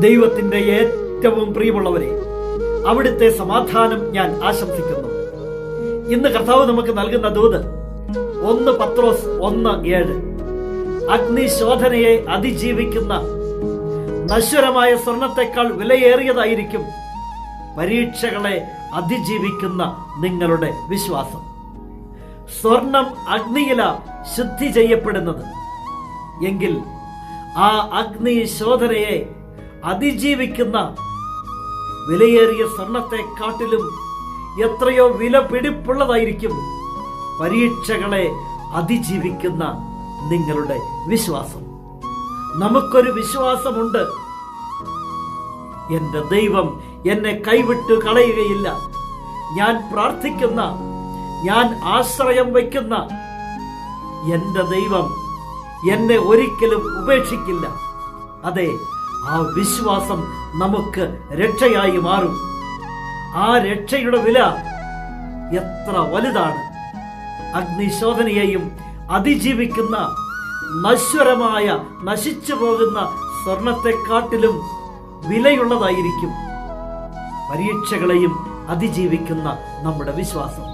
ദൈവത്തിന്റെ ഏറ്റവും പ്രിയമുള്ളവരെ അവിടുത്തെ സമാധാനം ഞാൻ ആശംസിക്കുന്നു. ഇന്ന് കർത്താവ് നമുക്ക് നൽകുന്ന ദൂത് ഒന്ന് പത്രോസ് ഒന്ന് ഏഴ്. അഗ്നിശോധനയെ അതിജീവിക്കുന്ന നശ്വരമായ സ്വർണത്തെക്കാൾ വിലയേറിയതായിരിക്കും പരീക്ഷകളെ അതിജീവിക്കുന്ന നിങ്ങളുടെ വിശ്വാസം. സ്വർണം അഗ്നിയില ശുദ്ധി ചെയ്യപ്പെടുന്നത്. എങ്കിൽ ആ അഗ്നി ശോധനയെ അതിജീവിക്കുന്ന വിലയേറിയ സ്വർണത്തെക്കാട്ടിലും എത്രയോ വില പിടിപ്പുള്ളതായിരിക്കും പരീക്ഷകളെ അതിജീവിക്കുന്ന നിങ്ങളുടെ വിശ്വാസം. നമുക്കൊരു വിശ്വാസമുണ്ട്. എന്റെ ദൈവം എന്നെ കൈവിട്ട് കളയുകയില്ല. ഞാൻ പ്രാർത്ഥിക്കുന്ന ഞാൻ ആശ്രയം വയ്ക്കുന്ന എന്റെ ദൈവം എന്നെ ഒരിക്കലും ഉപേക്ഷിക്കില്ല. അതെ ആ വിശ്വാസം നമുക്ക് രക്ഷയായി മാറും. ആ രക്ഷയുടെ വില എത്ര വലുതാണ്. അഗ്നിശോധനയെയും അതിജീവിക്കുന്ന നശ്വരമായ നശിച്ചു പോകുന്ന സ്വർണത്തെക്കാട്ടിലും വിലയുള്ളതായിരിക്കും പരീക്ഷകളെയും അതിജീവിക്കുന്ന നമ്മുടെ വിശ്വാസം.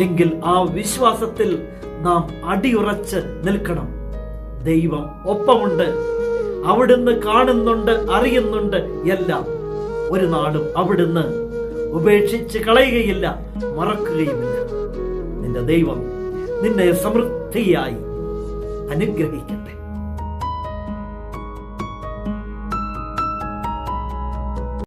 എങ്കിൽ ആ വിശ്വാസത്തിൽ നാം അടിയുറച്ച് നിൽക്കണം. ദൈവം ഒപ്പമുണ്ട്. അവിടുന്ന് കാണുന്നുണ്ട് അറിയുന്നുണ്ട് എല്ലാം. ഒരു നാളും അവിടുന്ന് ഉപേക്ഷിച്ച് കളയുകയില്ല മറക്കുകയുമില്ല. നിന്റെ ദൈവം നിന്നെ സമൃദ്ധിയായി അനുഗ്രഹിക്കട്ടെ.